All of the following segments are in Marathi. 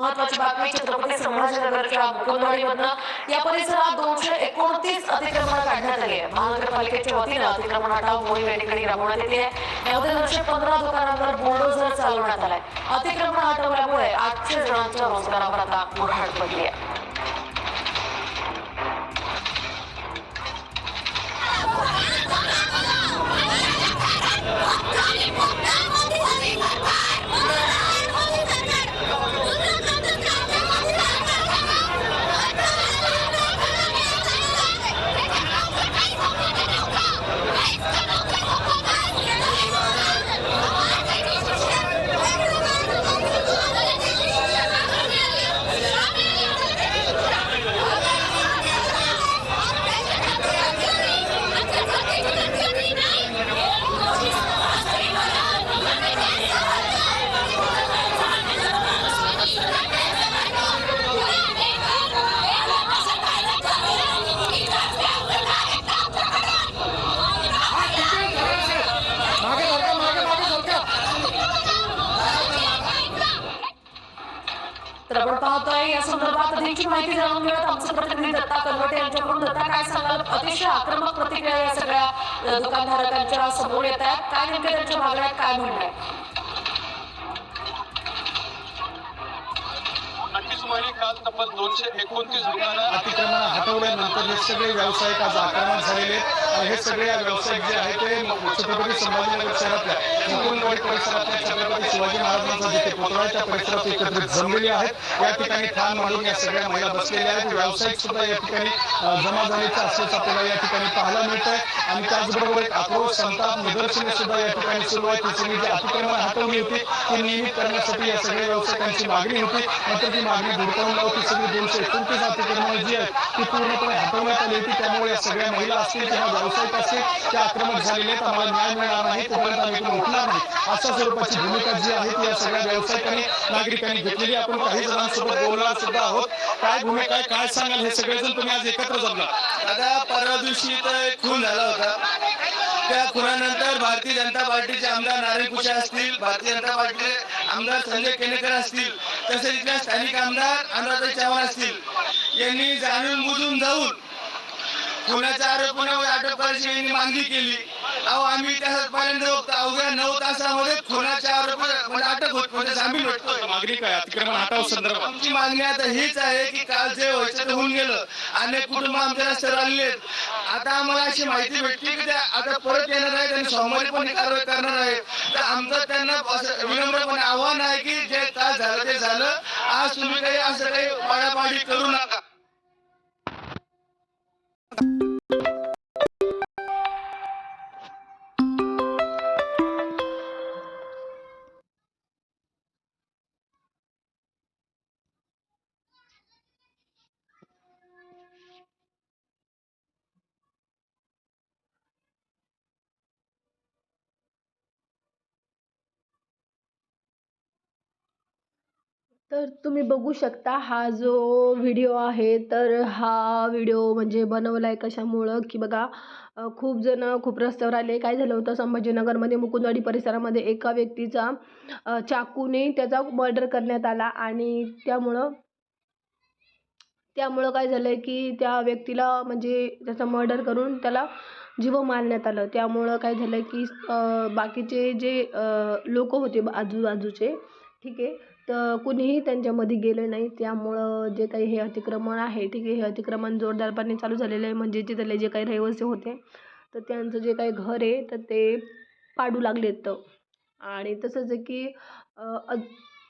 महत्वाची बातमी छत्रपती संभाजीनगरच्या मुकुंदवाडीमधनं. या परिसरात दोनशे एकोणतीस अतिक्रमण काढण्यात आली आहे महानगरपालिकेच्या वतीनं अतिक्रमण हटाव मोहीम या ठिकाणी राबवण्यात आली आहे यामध्ये दोनशे पंधरा दुकानांवर बुलडोझर चालवण्यात आलाय. अतिक्रमण हटवल्यामुळे आठशे जणांच्या रोजगारावर आता मुरहाड पडली आहे. संदर्भात अधिकची माहिती जाणून घेऊयात आमचे प्रतिनिधी दत्ता कलवटे यांच्याकडून दत्ता काय सांगाल? अतिशय आक्रमक प्रतिक्रिया या सगळ्या दुकानधारकांच्या समोर येत आहेत. काय नेमके त्यांच्या भागण्यात काय म्हणणं आहे नक्कीच काल तब्बल दोनशे एकोणतीस दुकानं अतिक्रमण हटवल्यानंतर हे सगळे व्यावसायिक आज आक्रमण झालेले हे सगळे व्यावसायिक जे आहेत ते छत्रपती संभाजीनगर शहरातल्या मुकुंदवाडी परिसरातल्या छत्रपती शिवाजी महाराजांचा जिथे पुतळ्याच्या परिसरात एकत्रित जमलेले आहेत या ठिकाणी ठाण मांडून या सगळ्या महिला बसलेल्या आहेत. व्यावसायिक सुद्धा या ठिकाणी जमा झाल्याचं असल्याचं आपल्याला या ठिकाणी पाहायला मिळत आहे आणि त्याचबरोबर एक आक्रोश संताप निदर्शने सुद्धा या ठिकाणी सुरू आहे ही सगळी जी अतिक्रमण हटवली होती ती नियमित करण्यासाठी या सगळ्या व्यावसायिकांची मागणी होती. मात्र ती मागणी धुडकावून सगळी दोनशे एकोणतीस अतिक्रमण जी आहेत ती पूर्णपणे हटवण्यात आली होती. त्यामुळे या सगळ्या महिला असतील किंवा व्यावसायिक असतील ते आक्रमक झालेले आहेत. आम्हाला न्याय मिळणार नाही तोपर्यंत आम्ही इकडून उठणार नाही. अशा स्वरूपाची भूमिका जी आहे ती या सगळ्या व्यावसायिकांनी नागरिकांनी घेतलेली आपण काही जणांसोबत बोलणार सुद्धा आहोत. काय भूमिका आहे काय सांगाल हे सगळेजण तुम्ही आज एकत्र जमला. दादा परवा दिवशी इथं एक खून झाला होता. त्या खुनानंतर भारतीय जनता पार्टीचे आमदार नारायण कुशा असतील भारतीय जनता पार्टीचे आमदार संजय केनेकर असतील. तसेच इथल्या स्थानिक आमदार अनुराधा चव्हाण असतील. यांनी जाणून बुजून जाऊन खुनाच्या आरोपणावर अटक करायची यांनी मागणी केली. अहो आम्ही त्या पहिल्यांदा अवघ्या नऊ तासामध्ये खुनाच्या आरोप म्हणजे अटक होत म्हणजे जामीन भेटतोय मागणी काय? अतिक्रमण हटाव संदर्भात. आमची मागणी आता हीच आहे की काल जे व्हायचं ते होऊन गेलं. अनेक कुटुंब आमच्या रस्त्यावर आलेले आहेत. आता आम्हाला अशी माहिती भेटली की आता परत येणार आहेत आणि सोमवारी पण निकाल कारवाई करणार आहेत तर आमचं त्यांना असं विनम्रपणे आव्हान आहे की जे काय झालं ते झालं. आज तुम्ही काही असं काही पाडापाडी करू नका. तर तुम्ही बघू शकता हा जो व्हिडिओ आहे तर हा व्हिडिओ म्हणजे बनवला आहे कशामुळं? की बघा खूप जण खूप रस्त्यावर आले. काय झालं होतं? संभाजीनगरमध्ये मुकुंदवाडी परिसरामध्ये एका व्यक्तीचा चाकूने त्याचा मर्डर करण्यात आला आणि त्यामुळं त्यामुळं काय झालं आहे की त्या व्यक्तीला म्हणजे त्याचा मर्डर करून त्याला जीव मारण्यात आलं. त्यामुळं काय झालं आहे की बाकीचे जे लोक होते आजूबाजूचे ठीक आहे तर कुणीही त्यांच्यामध्ये गेले नाही. त्यामुळं जे काही हे अतिक्रमण आहे ठीक आहे हे अतिक्रमण जोरदारपणे चालू झालेलं आहे. म्हणजे तिथले जे काही रहिवासी होते तर त्यांचं जे काही घर आहे तर ते पाडू लागलेत. आणि तसंच आहे की अ,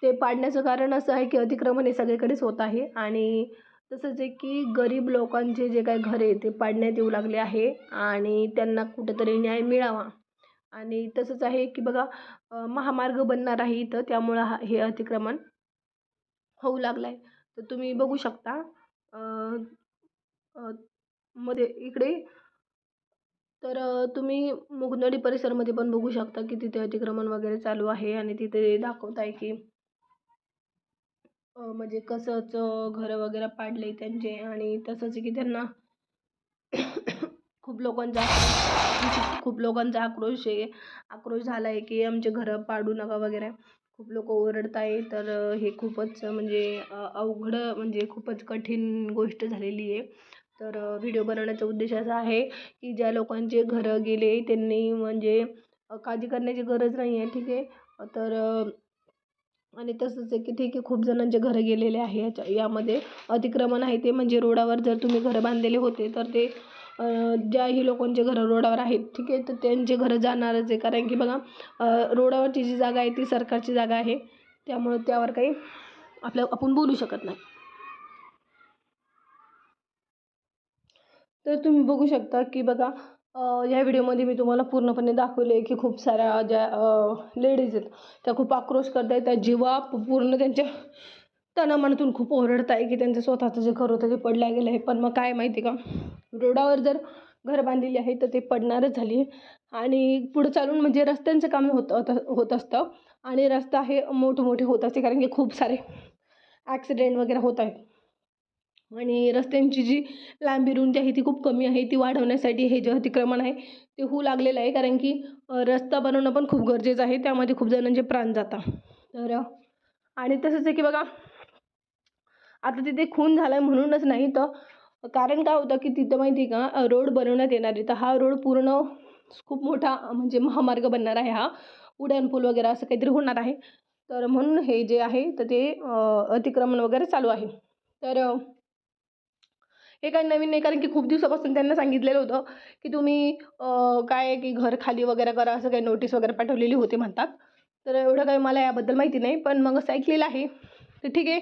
ते पाडण्याचं कारण असं आहे की अतिक्रमण हे सगळीकडेच होत आहे. आणि तसंच आहे की गरीब लोकांचे जे काही घर आहे ते पाडण्यात येऊ लागले आहे. आणि त्यांना कुठंतरी न्याय मिळावा. आणि तसंच आहे की बघा महामार्ग बनणार आहे इथं. त्यामुळं हा हे अतिक्रमण होऊ लागलं आहे तर तुम्ही बघू शकता मध्ये इकडे तर तुम्ही मुगनडी परिसरमध्ये पण बघू शकता की तिथे अतिक्रमण वगैरे चालू आहे आणि तिथे दाखवत आहे की म्हणजे कसंच घरं वगैरे पाडले त्यांचे आणि तसंच की त्यांना खूप लोकांचा खूप लोकांचा आक्रोश आहे. आक्रोश झाला आहे की आमचे घरं पाडू नका वगैरे. खूप लोक ओरडत आहे तर हे खूपच म्हणजे अवघड म्हणजे खूपच कठीण गोष्ट झालेली आहे. तर व्हिडिओ बनवण्याचा उद्देश असा आहे की ज्या लोकांचे घरं गेले त्यांनी म्हणजे काळजी करण्याची गरज नाही आहे. ठीक आहे? तर आणि तसंच आहे की ठीक आहे खूप जणांचे घरं गेलेले आहे. याच्या यामध्ये अतिक्रमण आहे ते. म्हणजे रोडावर जर तुम्ही घरं बांधलेले होते तर ते ज्याही लोकांचे घरं रोडावर आहेत ठीक आहे? तर त्यांचे घरं जाणारच आहे. कारण की बघा रोडावरची जी जागा आहे ती सरकारची जागा आहे. त्यामुळं त्यावर काही आपल्या आपण बोलू शकत नाही. तर तुम्ही बघू शकता की बघा ह्या व्हिडिओमध्ये मी तुम्हाला पूर्णपणे दाखवले की खूप साऱ्या ज्या लेडीज आहेत त्या खूप आक्रोश करत आहेत त्या जीवा पूर्ण त्यांच्या तणामनातून खूप ओरडत आहे की त्यांचं स्वतःचं जे घर होतं ते पडलं गेलं आहे. पण मग काय माहिती का? रोडावर जर घर बांधलेली आहे तर ते पडणारच झाली. आणि पुढं चालून म्हणजे रस्त्यांचं काम होत होत असतं. आणि रस्ता हे मोठमोठे होत असते कारण की खूप सारे ॲक्सिडेंट वगैरे होत आहेत. आणि रस्त्यांची जी लांबी रुंदी आहे ती खूप कमी आहे. ती वाढवण्यासाठी हे जे अतिक्रमण आहे ते होऊ लागलेलं आहे कारण की रस्ता बनवणं पण खूप गरजेचं आहे. त्यामध्ये खूप जणांचे प्राण जातात. तर आणि तसंच आहे की बघा आता तिथे खून झाला आहे म्हणूनच नाही तर कारण काय होतं की तिथं माहिती आहे का रोड बनवण्यात येणार आहे. तर हा रोड पूर्ण खूप मोठा म्हणजे महामार्ग बनणार आहे हा. उड्डाणपूल वगैरे असं काहीतरी होणार आहे. तर म्हणून हे जे आहे तर ते अतिक्रमण वगैरे चालू आहे. तर हे काही नवीन नाही कारण की खूप दिवसापासून त्यांना सांगितलेलं होतं की तुम्ही काय आहे की घर खाली वगैरे करा असं काही नोटीस वगैरे पाठवलेली होती म्हणतात. तर एवढं काही मला याबद्दल माहिती नाही पण मग असं ऐकलेलं आहे. तर ठीक आहे.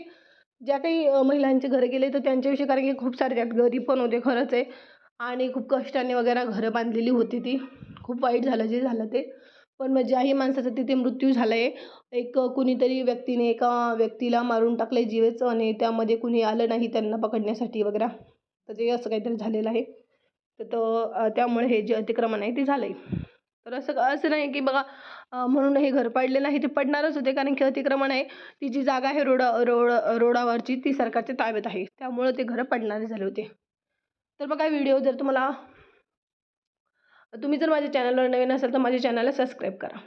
ज्या काही महिलांचे घरं गेले तर त्यांच्याविषयी कारण की खूप सारे त्यात गरीब पण होते खरंच आहे. आणि खूप कष्टाने वगैरे घरं बांधलेली होती ती. खूप वाईट झालं जे झालं ते. पण मग ज्याही माणसाचा तिथे मृत्यू झाला आहे एक कुणीतरी व्यक्तीने एका व्यक्तीला मारून टाकलं आहे जीवेचं आणि त्यामध्ये कुणी आलं नाही त्यांना पकडण्यासाठी वगैरे. तर ते असं काहीतरी झालेलं आहे. तर त्यामुळे हे जे अतिक्रमण आहे ते झालं आहे तर असं असं नाही की बघा म्हणून हे घर पाडलेलं नाही ते पडणारच होते कारण की अतिक्रमण आहे. ती जी जागा आहे रोडा रोड रोडावरची ती सरकारच्या ताब्यात आहे. त्यामुळं ते घरं पडणारे झाले होते. तर बघा व्हिडिओ जर तुम्हाला तुम्ही जर माझ्या चॅनलवर नवीन असाल तर माझ्या चॅनलला सबस्क्राईब करा.